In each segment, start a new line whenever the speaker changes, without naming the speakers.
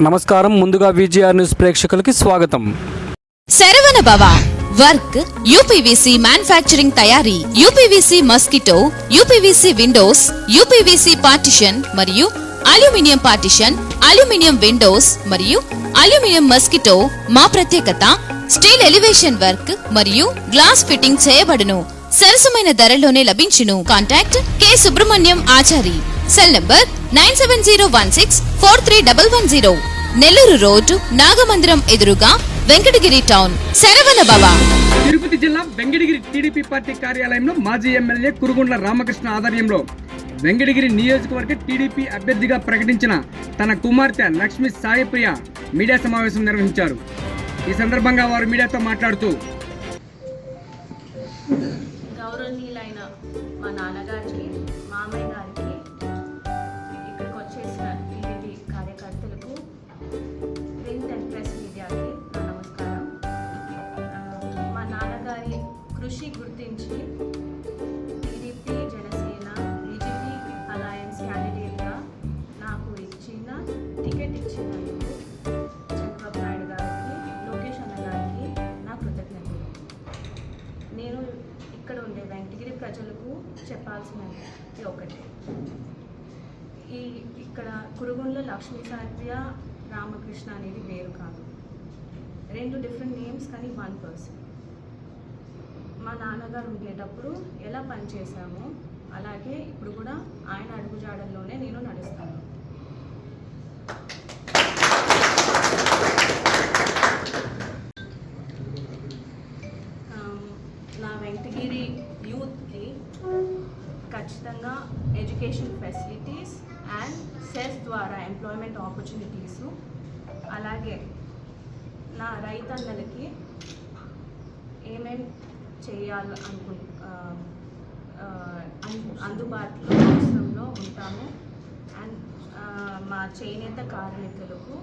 నమస్కారం. ముందుగా VGR news ప్రేక్షకులకి స్వాగతం.
Saravana Bhava work UPVC manufacturing తయారీ UPVC mosquito UPVC windows UPVC partition మరియు అల్యూమినియం పార్టిషన్ అల్యూమినియం విండోస్ మరియు అల్యూమినియం మస్కిటో మా ప్రత్యేకత స్టీల్ ఎలివేషన్ వర్క్ మరియు గ్లాస్ ఫిట్టింగ్ చేయబడును. సరసమైన ధరలోనే లభించును. Contact K Subrahmanyam Achari. Cell number nine seven zero one six four three double one zero. Nellore road Nagamandiram ఎదురుగా వెంకటగిరి టౌన్. శరవణ భవ.
తిరుపతి జిల్లా వెంకటగిరి టీడీపీ పార్టీ కార్యాలయంలో మాజీ ఎమ్మెల్యే కురుగుండ్ల రామకృష్ణ ఆధ్వర్యంలో వెంకటగిరి నియోజకవర్గ టీడీపీ అభ్యర్థిగా ప్రకటించిన తన కుమార్తె లక్ష్మి సాయిప్రియ మీడియా సమావేశం నిర్వహించారు. ఈ సందర్భంగా వారు మీడియాతో మాట్లాడుతూ
గౌరవనీయులైన మా నాన్నగారికి గుర్తించి టీడీపీ జనసేన బీజేపీ అలయన్స్ క్యాండిడేట్గా నాకు ఇచ్చిన టికెట్ ఇచ్చినందుకు చంద్రబాబు నాయుడు గారికి లోకేష్ అన్న గారికి నా కృతజ్ఞతలు. నేను ఇక్కడ ఉండే వెంకటగిరి ప్రజలకు చెప్పాల్సినది ఒకటి. ఈ ఇక్కడ కురుగుండ్ల లక్ష్మీ సత్య రామకృష్ణ అనేది వేరు కాదు. రెండు డిఫరెంట్ నేమ్స్ కానీ వన్ పర్సన్ మా నాన్నగారు ఉండేటప్పుడు ఎలా పనిచేశామో అలాగే ఇప్పుడు కూడా ఆయన అడుగుజాడల్లోనే నేను నడుస్తాను. నా వెంకటగిరి యూత్కి ఖచ్చితంగా ఎడ్యుకేషన్ ఫెసిలిటీస్ అండ్ సెస్ ద్వారా ఎంప్లాయ్మెంట్ ఆపర్చునిటీస్ అలాగే నా రైతన్నలకి ఏమేం చేయాలి అనుకు అందుబాటులో అవసరంలో ఉంటాము. అండ్ మా చేనేత కార్మికులకు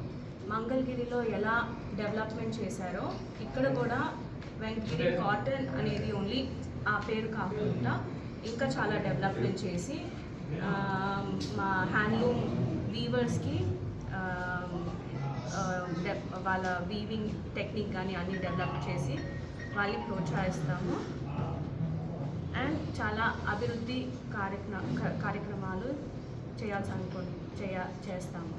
మంగళగిరిలో ఎలా డెవలప్మెంట్ చేశారో ఇక్కడ కూడా వెంకటగిరి కాటన్ అనేది ఓన్లీ ఆ పేరు కాకుండా ఇంకా చాలా డెవలప్మెంట్ చేసి మా హ్యాండ్లూమ్ వీవర్స్కి వాళ్ళ వీవింగ్ టెక్నిక్ కానీ అన్ని డెవలప్ చేసి వాళ్ళని ప్రోత్సహిస్తాము. అండ్ చాలా అభివృద్ధి కార్యక్రమ కార్యక్రమాలు చేయాల్సి అనుకో చేయ చేస్తాము.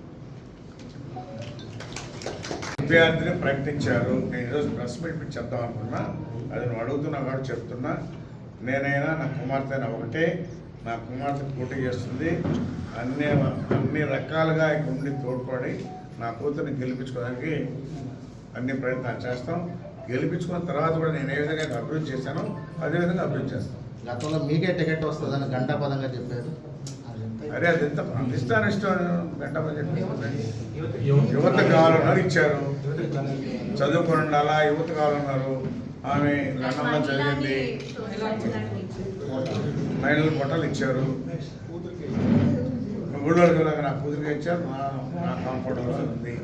అభ్యర్థిని ప్రకటించారు. నేను ఈరోజు ప్రెస్ మీట్ పెట్టి చెప్దాం అనుకున్నా. అది నువ్వు అడుగుతున్నా కాబట్టి చెప్తున్నా. నేనైనా నా కుమార్తె అయినా ఒకటే. నా కుమార్తె పోటీ చేస్తుంది. అన్ని అన్ని రకాలుగా ఇక్కడ ఉండి తోడ్పడి నా కూతుర్ని గెలిపించుకోవడానికి అన్ని ప్రయత్నాలు చేస్తాం. గెలిపించుకున్న తర్వాత కూడా నేను ఏ విధంగా అభివృద్ధి చేశానో అదే విధంగా అభివృద్ధి చేస్తాం
గతంలో మీకే టికెట్ వస్తుందని గంటాపదంగా చెప్పారు.
అరే అది ఎంత ఇస్తాను ఇష్టం గంట చెప్పి యువత కావాలన్నారు ఇచ్చారు. చదువుకొని ఉండాలా యువత కావాలన్నారు ఆమె లండన్లో చదివింది. మహిళలు పొట్టలు ఇచ్చారు. ఊళ్ళో నా కూతురికి ఇచ్చారు. నా నా కాంపౌండర్ ఉంది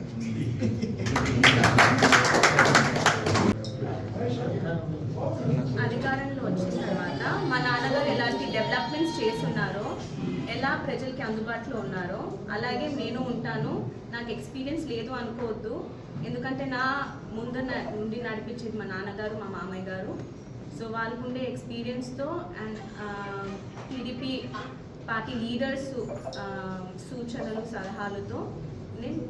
అధికారంలో వచ్చిన తర్వాత మా నాన్నగారు ఎలాంటి డెవలప్మెంట్స్ చేస్తున్నారో ఎలా ప్రజలకి అందుబాటులో ఉన్నారో అలాగే నేను ఉంటాను. నాకు ఎక్స్పీరియన్స్ లేదు అనుకోవద్దు. ఎందుకంటే నా ముందు నుండి నడిపించేది మా నాన్నగారు మా మామయ్య గారు. సో వాళ్ళకు ఉండే ఎక్స్పీరియన్స్తో అండ్ టీడీపీ పార్టీ లీడర్స్ సూచనలు సలహాలతో నేను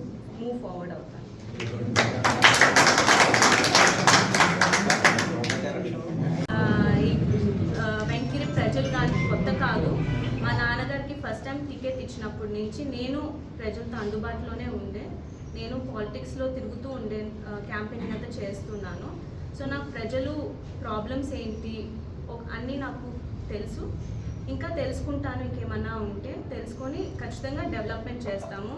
మూవ్ ఫార్వర్డ్ అవుతాను. టికెట్ ఇచ్చినప్పటి నుంచి నేను ప్రజలతో అందుబాటులోనే ఉండే. నేను పాలిటిక్స్లో తిరుగుతూ ఉండే క్యాంపెయిన్ అంతా చేస్తున్నాను. సో నాకు ప్రజలు ప్రాబ్లమ్స్ ఏంటి? అన్నీ నాకు తెలుసు. ఇంకా తెలుసుకుంటాను ఇంకేమన్నా ఉంటే తెలుసుకొని ఖచ్చితంగా డెవలప్మెంట్ చేస్తాము.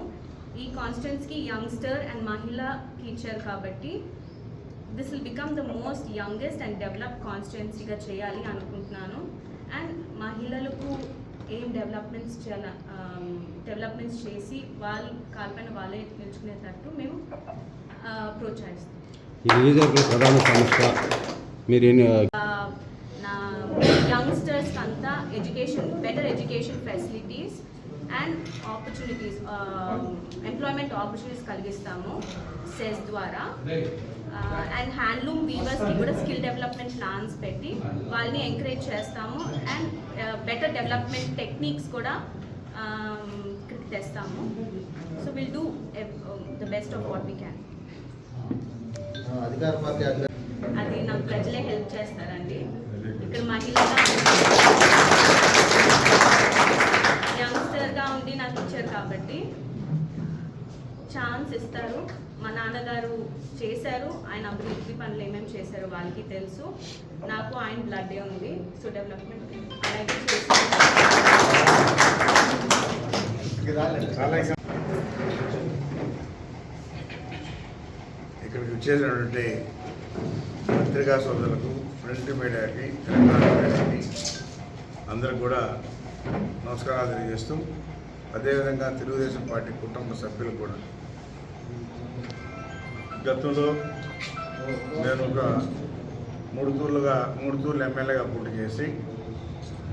ఈ కాన్స్టెన్స్కి యంగ్స్టర్ అండ్ మహిళా టీచర్ కాబట్టి this will become the most youngest and develop కాన్స్టిట్యున్సీగా చేయాలి అనుకుంటున్నాను. అండ్ మహిళలకు ఏం డెవలప్మెంట్స్ చేయాల డెవలప్మెంట్స్ చేసి వాళ్ళ కాల్పైన వాళ్ళే నిల్చుకునేటట్టు మేము ప్రోత్సహిస్తాం.
ప్రధాన సమస్య మీరు
నా యంగ్స్టర్స్ అంతా edu education better education facilities and opportunities employment opportunities కలిగిస్తాము cess ద్వారా. అండ్ హ్యాండ్లూమ్ వీవర్స్కి కూడా స్కిల్ డెవలప్మెంట్ ప్లాన్స్ పెట్టి వాళ్ళని ఎంకరేజ్ చేస్తాము. అండ్ బెటర్ డెవలప్మెంట్ టెక్నిక్స్ కూడా ఇక్కడికి తెస్తాము. So will do the best of what we can అది నాకు ప్రజలే హెల్ప్ చేస్తారండి. ఇక్కడ మహిళగా యంగ్స్టర్గా ఉండి నాకు ఇచ్చారు కాబట్టి ఛాన్స్ ఇస్తారు. మా నాన్నగారు చేశారు. ఆయన అభివృద్ధి పనులు ఏమేమి చేశారో వాళ్ళకి తెలుసు. నాకు ఆయన బ్లడ్ ఉంది సో డెవలప్మెంట్ అలాగే
ఇక్కడికి వచ్చేసినటువంటి పత్రికా సోదరులకు ప్రింట్ మీడియాకి మీడియాకి అందరికి కూడా నమస్కారాలు తెలియజేస్తూ అదేవిధంగా తెలుగుదేశం పార్టీ కుటుంబ సభ్యులు కూడా గతంలో నేను ఒక మూడు తూర్లుగా మూడు తూర్లు ఎమ్మెల్యేగా పోటీ చేసి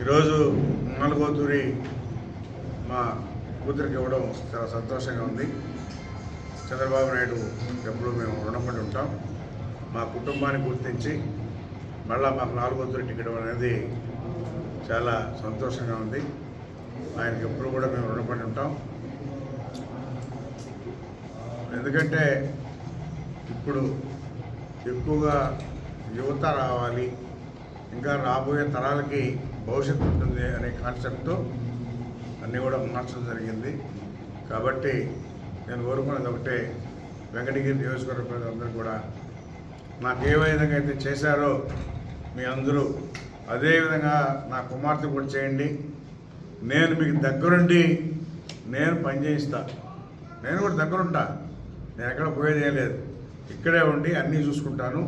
ఈరోజు నాలుగో తూరి మా కూతురికి ఇవ్వడం చాలా సంతోషంగా ఉంది. చంద్రబాబు నాయుడు ఎప్పుడు మేము రుణపడి ఉంటాం. మా కుటుంబాన్ని గుర్తించి మళ్ళా మాకు నాలుగో తూరి టికెట్ అనేది చాలా సంతోషంగా ఉంది. ఆయనకి ఎప్పుడు కూడా మేము రుణపడి ఉంటాం. ఎందుకంటే ఇప్పుడు ఎక్కువగా యువత రావాలి ఇంకా రాబోయే తరాలకి భవిష్యత్తు ఉంటుంది అనే కాన్సెప్ట్తో అన్నీ కూడా మార్చడం జరిగింది. కాబట్టి నేను కోరుకున్నది ఒకటే వెంకటగిరి నియోజకవర్గ ప్రజలందరూ కూడా నాకు ఏ విధంగా అయితే చేశారో మీ అందరూ అదేవిధంగా నా కుమార్తె కూడా చేయండి. నేను మీకు దగ్గరుండి నేను పనిచేయిస్తా నేను కూడా దగ్గరుంటా. నేను ఎక్కడ పోయేది లేదు. ఇక్కడే ఉండి అన్నీ చూసుకుంటాను.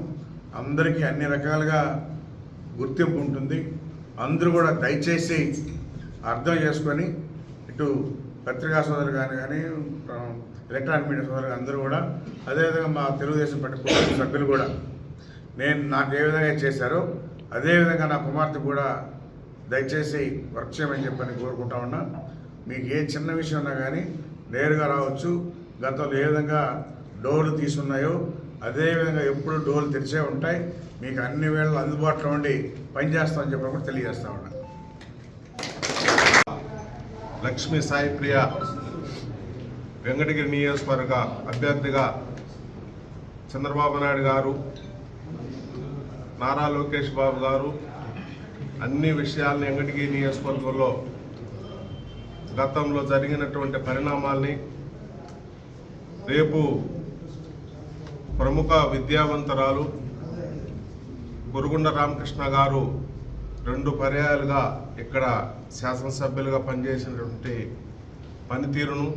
అందరికీ అన్ని రకాలుగా గుర్తింపు ఉంటుంది. అందరూ కూడా దయచేసి అర్థం చేసుకొని ఇటు పత్రికా సోదరు కానీ కానీ ఎలక్ట్రానిక్ మీడియా సోదరు అందరూ కూడా అదేవిధంగా మా తెలుగుదేశం పార్టీ కుటుంబ సభ్యులు కూడా నేను నాకు ఏ విధంగా చేశారో అదేవిధంగా నా కుమార్తె కూడా దయచేసి వర్క్ చేయమని చెప్పని కోరుకుంటా ఉన్నా. మీకు ఏ చిన్న విషయం ఉన్నా కానీ నేరుగా రావచ్చు. గతంలో ఏ విధంగా డోర్లు తీసున్నాయో అదేవిధంగా ఎప్పుడు డోర్లు తెరిచే ఉంటాయి మీకు అన్ని వేళలు అందుబాటులో ఉండి పనిచేస్తామని చెప్పి కూడా తెలియజేస్తా ఉన్నా.
లక్ష్మీ సాయి ప్రియ వెంకటగిరి నియోజకవర్గ అభ్యర్థిగా చంద్రబాబు నాయుడు గారు నారా లోకేష్ బాబు గారు అన్ని విషయాల్ని వెంకటగిరి నియోజకవర్గంలో గతంలో జరిగినటువంటి పరిణామాల్ని రేపు ప్రముఖ విద్యావంతరాలు గురుగుండ రామకృష్ణ గారు రెండు పర్యాయాలుగా ఇక్కడ శాసనసభ్యులుగా పనిచేసినటువంటి పనితీరును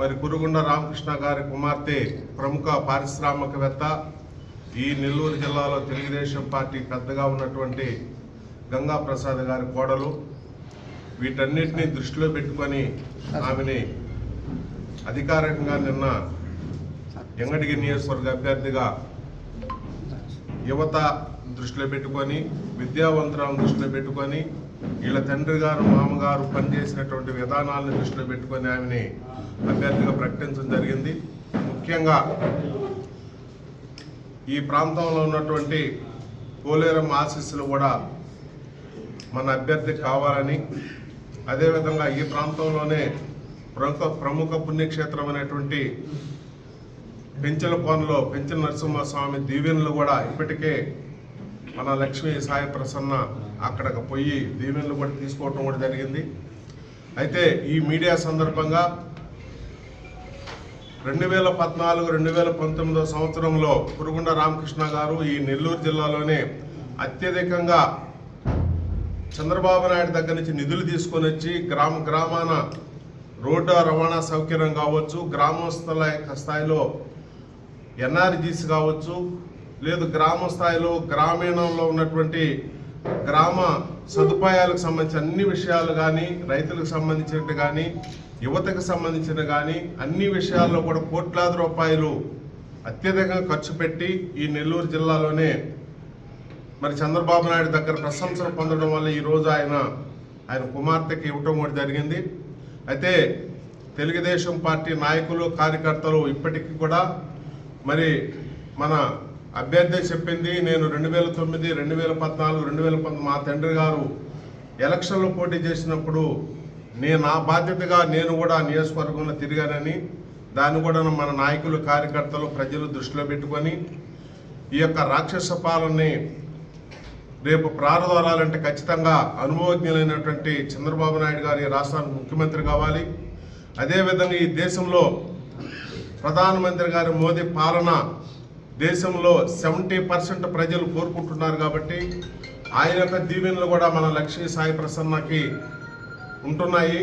మరి కురుగుండ రామకృష్ణ గారి కుమార్తె ప్రముఖ పారిశ్రామికవేత్త ఈ నెల్లూరు జిల్లాలో తెలుగుదేశం పార్టీ పెద్దగా ఉన్నటువంటి గంగా ప్రసాద్ గారి కోడలు. వీటన్నిటినీ దృష్టిలో పెట్టుకొని ఆమెని అధికారికంగా నిన్న ఎంగటిగి నియోజకవర్గ అభ్యర్థిగా యువత దృష్టిలో పెట్టుకొని విద్యావంతరాలను దృష్టిలో పెట్టుకొని వీళ్ళ తండ్రి గారు మామగారు పనిచేసినటువంటి విధానాలను దృష్టిలో పెట్టుకొని ఆమెని అభ్యర్థిగా ప్రకటించడం జరిగింది. ముఖ్యంగా ఈ ప్రాంతంలో ఉన్నటువంటి పోలేరం ఆశీస్సులు కూడా మన అభ్యర్థి కావాలని అదేవిధంగా ఈ ప్రాంతంలోనే ప్రముఖ ప్రముఖ పుణ్యక్షేత్రం అనేటువంటి పెంచల కోనలో పెంచల నరసింహస్వామి దీవెనలు కూడా ఇప్పటికే మన లక్ష్మీ సాయి ప్రసన్న అక్కడికి పోయి దీవెనలు కూడా తీసుకోవటం కూడా జరిగింది. అయితే ఈ మీడియా సందర్భంగా రెండు వేల పద్నాలుగు రెండు వేల పంతొమ్మిదో సంవత్సరంలో కురుగుండ రామకృష్ణ గారు ఈ నెల్లూరు జిల్లాలోనే అత్యధికంగా చంద్రబాబు నాయుడు దగ్గర నుంచి నిధులు తీసుకొని వచ్చి గ్రామ గ్రామాన రోడ్డు రవాణా సౌకర్యం కావచ్చు గ్రామస్తుల యొక్క స్థాయిలో ఎన్ఆర్జీస్ కావచ్చు లేదు గ్రామ స్థాయిలో గ్రామీణంలో ఉన్నటువంటి గ్రామ సదుపాయాలకు సంబంధించిన అన్ని విషయాలు కానీ రైతులకు సంబంధించినట్టు కానీ యువతకు సంబంధించిన కానీ అన్ని విషయాల్లో కూడా కోట్లాది రూపాయలు అత్యధికంగా ఖర్చు పెట్టి ఈ నెల్లూరు జిల్లాలోనే మరి చంద్రబాబు నాయుడు దగ్గర ప్రశంసలు పొందడం వల్ల ఈరోజు ఆయన ఆయన కుమార్తెకి ఇవ్వటం కూడా జరిగింది. అయితే తెలుగుదేశం పార్టీ నాయకులు కార్యకర్తలు ఇప్పటికీ కూడా మరి మన అభ్యర్థి చెప్పింది నేను రెండు వేల తొమ్మిది రెండు వేల పద్నాలుగు రెండు వేల పంతొమ్మిది మా తండ్రి గారు ఎలక్షన్లో పోటీ చేసినప్పుడు నేను నా బాధ్యతగా నేను కూడా నియోజకవర్గంలో తిరిగానని దాన్ని కూడా మన నాయకులు కార్యకర్తలు ప్రజలు దృష్టిలో పెట్టుకొని ఈ యొక్క రాక్షస పాలనని రేపు ప్రారంభాలంటే ఖచ్చితంగా అనుభవజ్ఞులైనటువంటి చంద్రబాబు నాయుడు గారి రాష్ట్రానికి ముఖ్యమంత్రి కావాలి. అదేవిధంగా ఈ దేశంలో ప్రధానమంత్రి గారి మోదీ పాలన దేశంలో సెవెంటీ పర్సెంట్ ప్రజలు కోరుకుంటున్నారు కాబట్టి ఆయన యొక్క దీవెనలు కూడా మన లక్ష్మీ సాయి ప్రసన్నకి ఉంటున్నాయి.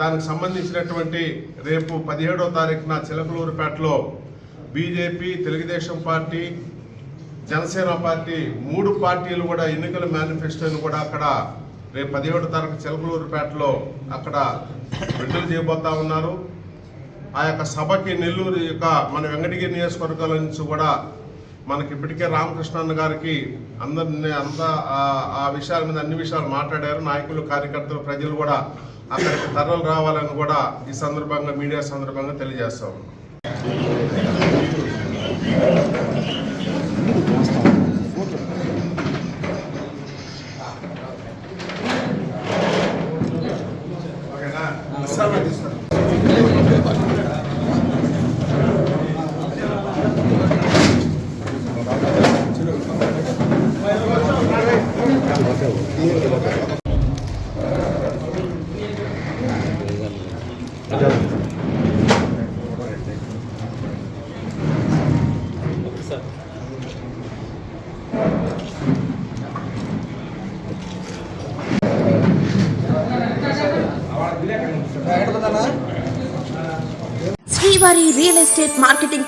దానికి సంబంధించినటువంటి రేపు పదిహేడో తారీఖున చిలకలూరుపేటలో BJP Telugu Desam party Janasena party మూడు పార్టీలు కూడా ఎన్నికల మేనిఫెస్టోని కూడా అక్కడ రేపు పదిహేడు తారీఖు చిలకలూరుపేటలో అక్కడ విడుదల చేయబోతా ఉన్నారు. ఆ యొక్క సభకి నెల్లూరు యొక్క మన వెంకటగిరి నియోజకవర్గాల నుంచి కూడా మనకి ఇప్పటికే రామకృష్ణన్న గారికి అందరిని అంత ఆ- విషయాల మీద అన్ని విషయాలు మాట్లాడారు. నాయకులు కార్యకర్తలు ప్రజలు కూడా అక్కడికి తరలు రావాలని కూడా ఈ సందర్భంగా మీడియా సందర్భంగా తెలియజేస్తా ఉన్నాం.
Thank you. Real estate marketing